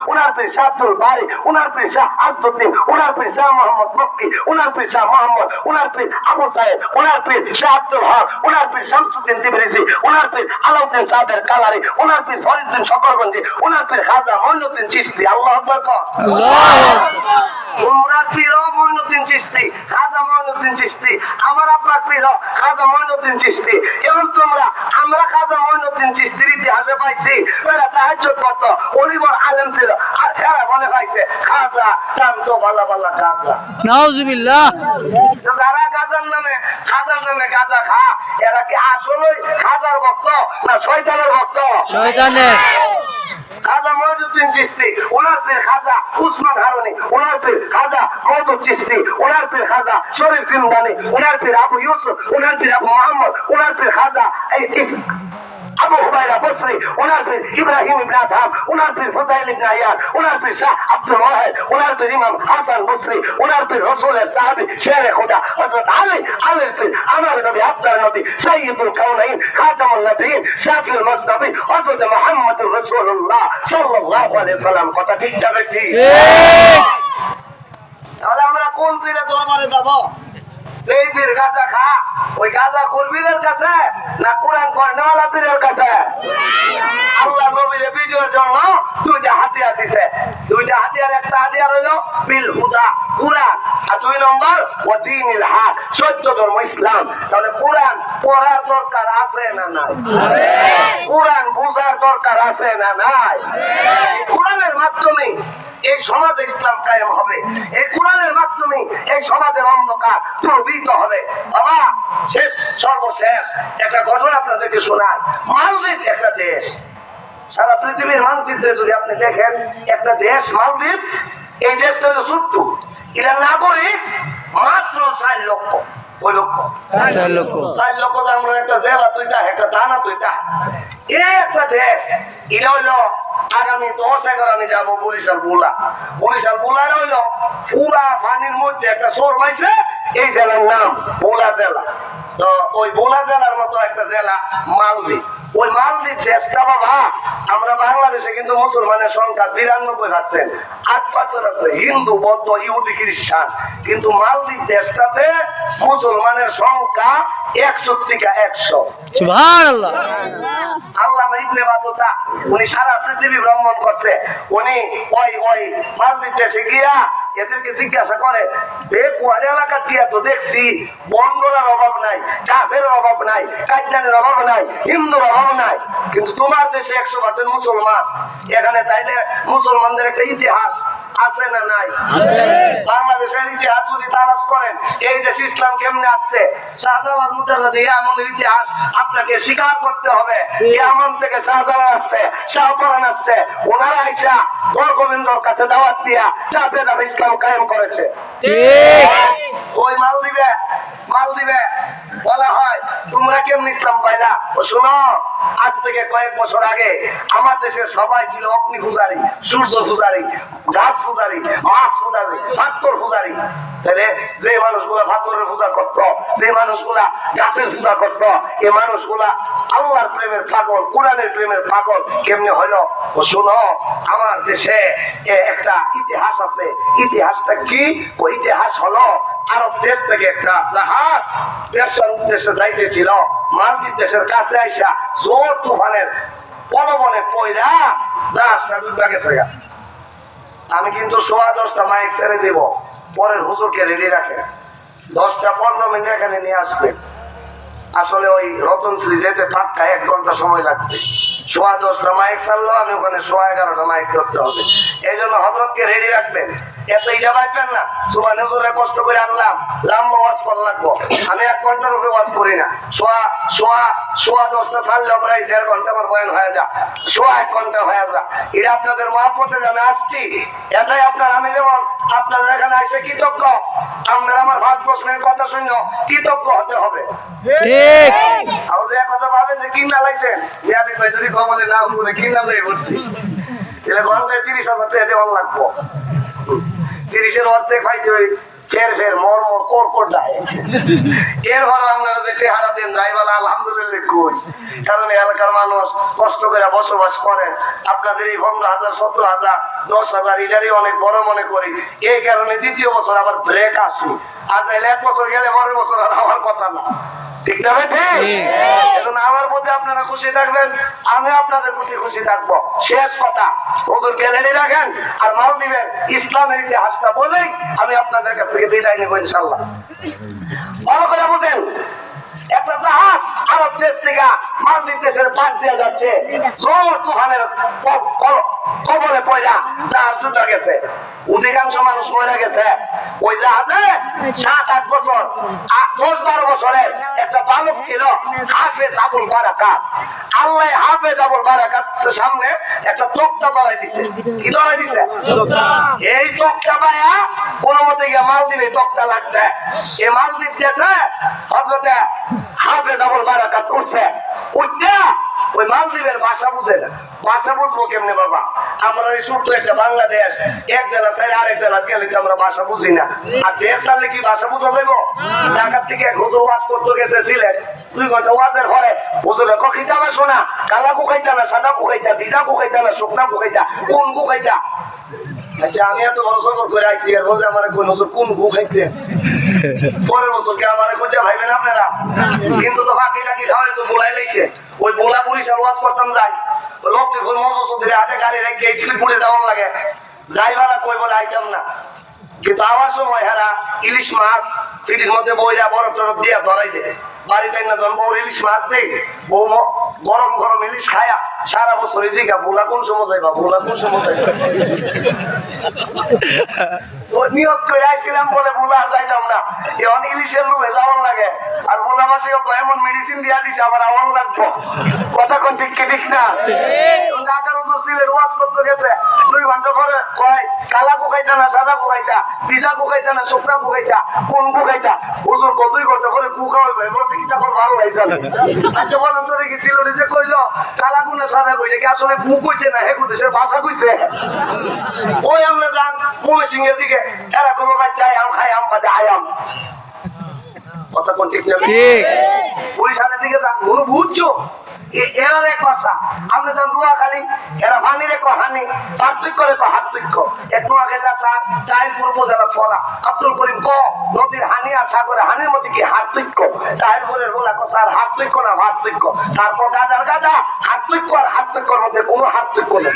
উনার পীর আব্দুল বারি উনার পীর শাহ আজদুদ্দিন উনার পীর মোহাম্মদ মক্কি উনার পীর মোহাম্মদ উনার পীর আবু সাহেব উনার পীর শাহ আব্দুল হক উনার পীর শামসুদ্দিন তিবরিজি উনার পীর আলাউদ্দিন সাহেবের কালারি উনার পীর ফরিদ্দিন সকরগঞ্জি উনার পীর খাজা মইনুদ্দিন চিশতি আল্লাহ আকবার কর উমরার পীর মইনুদ্দিন চিশতি খাজা মইনুদ্দিন চিশতি আমার আপনার পীর খাজা মইনুদ্দিন চিশতি। এবং তোমরা? আমরা খাজা মইনুদ্দিন চিশতির ইতিহাসে পাইছি এরা তাহাজ্জুদ করত উনি আলেম ছিল আর এরা বলে পাইছে খাজা নাম তো ভালো ভালো খাজা নাউজুবিল্লাহ। যারা গাজার নামে খাজার নামে গাজা খা এরা কি আসলে খাজার ভক্ত না শয়তানের ভক্ত? শয়তানের। খাজা মহিউদ্দিন চিস্তি ওনার পীর খাজা উসমান হারুনি ওনার পীর খাজা মহদুদ চিস্তি ওনার পীর খাজা শরীফ জিন্দানি ওনার পীর আবু ইউসুফ ওনার পীর আবু মোহাম্মদ ওনার পীর খাজা এই আবু হুবাইরা বসরি ওনার পীর ইব্রাহিম ইবনে আদহাম ওনার পীর ফজাইল ইবনে আয়ার ওনার পীর শাহ আব্দুল ওয়াহিদ ওনার পীর ইমাম হাসান বসরি ওনার পীর রাসূলের সাহাবী শেরে খোদা হযরত আলী আলীর পীর আমার নবী আপনার নবী সাইয়্যিদুল কাউনাইন খাতামুন নবীন শাফিউল মুসতাবি হযরত মুহাম্মদুর রাসূলুল্লাহ সাল্লাল্লাহু আলাইহি সাল্লাম কথা ঠিক ঠিক। তাহলে আমরা কোন পীরের দরবারে যাব? সেই পীর গাঁজা খা। ওই গাঁজা কর্মীদের কাছে না কোরআন পড়নেওয়ালা পীরের কাছে? আল্লাহ নবীর বিজয়ের জন্য দুইটা হাতিয়ার দিছে। দুইটা হাতিয়ার, একটা হাতিয়ার হইল বিল হুদা, কোরআন। আর দুই নম্বর ও দিনিল হাক, সত্য ধর্ম ইসলাম। তাহলে কোরআন পড়ার দরকার আছে না নাই? কোরআন বুঝার দরকার আছে না নাই? কোরআনের মাধ্যমে এই সমাজে ইসলাম কায়েম হবে। এই কোরআনের মাধ্যমে এই সমাজের অন্ধকার প্রবৃত হবে। বাবা শেষ সর্বশেষ। একটা ঘটনা আপনাদেরকে শোনায় মালদ্বীপ একটা দেশ। সারা পৃথিবীর মানচিত্রে যদি আপনি দেখেন একটা দেশ মালদ্বীপ এই দেশটা হলো ছোট্ট এটা নাগরিক মাত্র চার লক্ষ। ওই লক্ষ? চার লক্ষ। চার লক্ষ আমরা একটা জেলা তুইটা একটা থানা তুইটা এই একটা দেশ এটা হইল আগামী দশ এগারো আমি যাব বরিশাল বুলা বরিশাল বুলার হইল পুরা পানির মধ্যে একটা চোর পাইছে এই জেলার নাম বোলা জেলা। তো ওই বোলা জেলার মতো একটা জেলা মালদ্বীপ। ওই মালদ্বীপ দেশটা বাবা আমরা বাংলাদেশে কিন্তু মুসলমানের সংখ্যা বিরানব্বই পার্সেন্ট আট পার্সেন্ট আছে হিন্দু বৌদ্ধ ইহুদি খ্রিস্টান। কিন্তু মালদ্বীপ দেশটাতে মুসলমানের সংখ্যা একশো থেকে একশো। আল্লাহ ইবনে বাতুতা উনি সারা পৃথিবী ভ্রমণ করছে। উনি ওই ওই মালদ্বীপ দেশে গিয়া এদেরকে জিজ্ঞাসা করে বে কুয়ারে এলাকা দিয়া তো দেখছি? বন্ধরার অভাব নাই কাফের অভাব নাই কাজ্জানের অভাব নাই, হিন্দুর অভাব নাই। কিন্তু তোমার দেশে একশো পার্সেন্ট মুসলমান। এখানে তাইলে মুসলমানদের একটা ইতিহাস আছে না নাই? বাংলাদেশের ইতিহাস যদি তালাশ করেন এই দেশ ইসলাম কেমনে আসছে? শাহজালাল মুজাল্লাদ ইয়ামনের ইতিহাস আপনাকে স্বীকার করতে হবে। ইয়ামন থেকে শাহজালাল আসছে শাহপরান আসছে। ওনারা আইসা গোবিন্দর কাছে দাওয়াত দিয়া কাফের ইসলাম কায়েম করেছে। ওই মাল দিবে মাল দিবে। বলা হয় তোমরা কেমন ইসলাম পাইলা? ও শুনো আজ থেকে কয়েক বছর আগে আমার দেশের সবাই ছিল অগ্নি পূজারি সূর্য পূজারি গাছ পূজারি মাছ আমার দেশে একটা ইতিহাস আছে। ইতিহাসটা কি? ইতিহাস হলো আরব দেশ থেকে একটা জাহাজ ব্যবসার উদ্দেশ্যে যাইতেছিল। মালদ্বীপ দেশের কাছে আইসা জোর তুফানের পলবনে পয়রা জাহাজটা ডুববা গেছে। আমি কিন্তু সোয়া দশটা মাইক ছেড়ে দেব। পরের হুজুরকে রেডি রাখে। দশটা পনেরো মিনিট এখানে নিয়ে আসবে। আসলে ওই রতনশ্রী যেতে পাক্কা এক ঘণ্টা সময় লাগবে। সোয়া দশটা মাইক ছাড়লো, আমি ওখানে সোয়া এগারোটা মাইক ধরতে হবে। এই জন্য হজরতকে রেডি রাখবেন। এত ইটা পাইবেন না। সুবাহ নজরে কষ্ট করে আনলাম। লাম্বা ওয়াজ করা লাগবো। আমি এক ঘণ্টার উপরে ওয়াজ করি না। সোয়া সোয়া সোয়া দশটা ছাড়লেও প্রায় দেড় ঘণ্টা আমার বয়ান হয়ে যা। সোয়া এক ঘণ্টা হয়ে যা। এটা আপনাদের মহাপতে আমি আসছি এটাই আপনার আমি যেমন আপনাদের এখানে এসে কৃতজ্ঞ আপনার আমার প্রশ্নের কথা শুনে কৃতজ্ঞ হতে হবে। ঠিক। আর যে কথা ভাবেন যে কিনা লাইছেন বিয়ালিক ভাই যদি কমলে না করে কিনা বসছি তাহলে ঘন্টায় তিরিশ হাজার টাকা দেওয়ার লাগবো। তিরিশের অর্ধেক পাইতে হয় ফের ফের মর এরপর আপনারা যে টেহারা দেন যাই বলে আলহামদুলিল্লাহ কই। কারণ এলাকার মানুষ কষ্ট করে বসবাস করেন আপনাদের এই পনেরো হাজার সতেরো হাজার দশ হাজার এটারই অনেক বড় মনে করি। এই কারণে দ্বিতীয় বছর আবার ব্রেক আসি। আর এক বছর গেলে পরের বছর আর আমার কথা না। ঠিক না। এখন আমার প্রতি আপনারা খুশি থাকবেন আমি আপনাদের প্রতি খুশি থাকব। শেষ কথা হুজুরকে রেডি রাখেন? আর মাল দিবেন ইসলামের ইতিহাসটা বলেই আমি আপনাদের কাছ থেকে বিদায় নেব ইনশাল্লাহ। ভালো করে বুঝেন। একটা জাহাজ আরব দেশ থেকে মালদ্বীপ দেশের পাশ দিয়ে যাচ্ছে। জোর তুফানের কবলে পয়লা জাহাজ ডুবে গেছে। অধিকাংশ মানুষ মরে গেছে। ওই জাহাজে সাত, আট বছর দশ, বারো বছরের একটা বালক ছিল, হাফেজ আবুল বারাকাত। আল্লাহ হাফেজ আবুল বারাকাত সামনে একটা তক্তা ধরাই দিছে। কি ধরাই দিছে? এই তক্তা পায়া কোন মতে গিয়ে মালদ্বীপে তক্তা লাগছে। এই মালদ্বীপ দেশে হজরতে হাফেজ আবুল বারাকাত উঠছে। উঠতে ওই মালদ্বীপের ভাষা বুঝে না। ভাষা বুঝব কেমনে বাবা? আমরা ওই ছোট্ট একটা বাংলাদেশ। এক জেলা ছেড়ে আরেক জেলা গেলে তো আমরা ভাষা বুঝি না। আর দেশ ছাড়লে কি ভাষা বুঝা যাইব? ঢাকার থেকে এক হুজুর ওয়াজ করতে গেছে সিলেট। দুই ঘণ্টা ওয়াজের পরে হুজুরে কখিতা না শোনা কালা কুকাইতা না সাদা কুকাইতা ভিজা কুকাইতা না শুকনা কুকাইতা কোন কুকাইতা আচ্ছা আমি এত বড় সফর করে আইছি এর বলছে আমার কোন হুজুর, কোন গু খাইতে? কিন্তু মজসুদ্দিরে হাতে পুড়ে লাগে। যাই কই বলে আইতাম না। কিন্তু আমার সময় হেরা ইলিশ মাছ ফিটির মধ্যে বইরা বরফ টরফ দিয়া ধরাই বাড়িতে না যখন বউ ইলিশ মাছ দেই, বউ গরম গরম ইলিশ খায়া সারা বছর জিগা বোলা কোন সময় যাইবা? বোলা কোন সময় যাইবা? নিয়োগ করে আইছিলাম বলে বোলা যাইতাম না। এখন ইলিশের লোভে যাওয়ার লাগে। আর বোলা এমন মেডিসিন দিয়া দিছে, আবার আমার লাগবো। কথা কোন ঠিক কি, ঠিক না? ঢাকার হুজুর সিলেট ওয়াজ করতে গেছে। দুই ঘণ্টা পরে কয়, কালা কুকাইতা না, সাদা কুকাইতা ভিজা কুকাইতা না, শুকনা কুকাইতা কোন কুকাইতা হুজুর কত দুই ঘণ্টা পরে কু খাওয়াই ভাই বলছে কি তখন ভালো লাগছে? আচ্ছা বলেন তো দেখি ছিল যে কইলো, কালা কুনা সাদা কইটা কি আসলে কু কইছে না, হে দেশের ভাষা কইছে? ওই আমরা যান ময়মনসিংহের দিকে, এরা কোনো বাচ্চা আম খাই আম বাজে আয়াম। কথা কোন ঠিক না? ঠিক বরিশালের দিকে যান কোনো বুঝছ? এ- এরার এক ভাষা আমরা যান নোয়াখালী এরা হানির এক হানি পার্থক্য রেখ হার্থক্য এক নোয়াখালী স্যার তাহিরপুর উপজেলা ফলা। আব্দুল করিম ক নদীর হানি আর সাগরে হানির মধ্যে কি হার্থক্য তাহিরপুরের বলা কো স্যার হার্থক্য না হার্থক্য স্যার কো গাজার গাজা হার্থক্য আর হার্থক্যর মধ্যে কোনো হার্থক্য নেই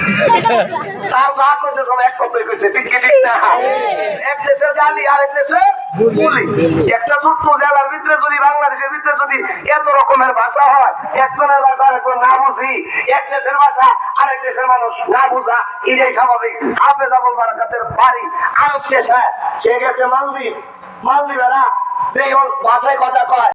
স্যার যা কইছে সব এক কথাই কইছে ঠিক কি ঠিক না? এক দেশের গালি আর এক দেশের গুলি একটা ছোট্ট জেলার ভিতরে যদি বাংলাদেশের ভিতরে যদি এত রকমের ভাষা হয়, একজনের ভাষা আরেকজন না বুঝি, এক দেশের ভাষা, আরেক দেশের মানুষ না বুঝা, এটাই স্বাভাবিক। হাফেজ আবুল বারাকাতের বাড়ি আরব দেশে সে গেছে মালদ্বীপ। মালদ্বীপেরা সেই ভাষায় কথা কয়।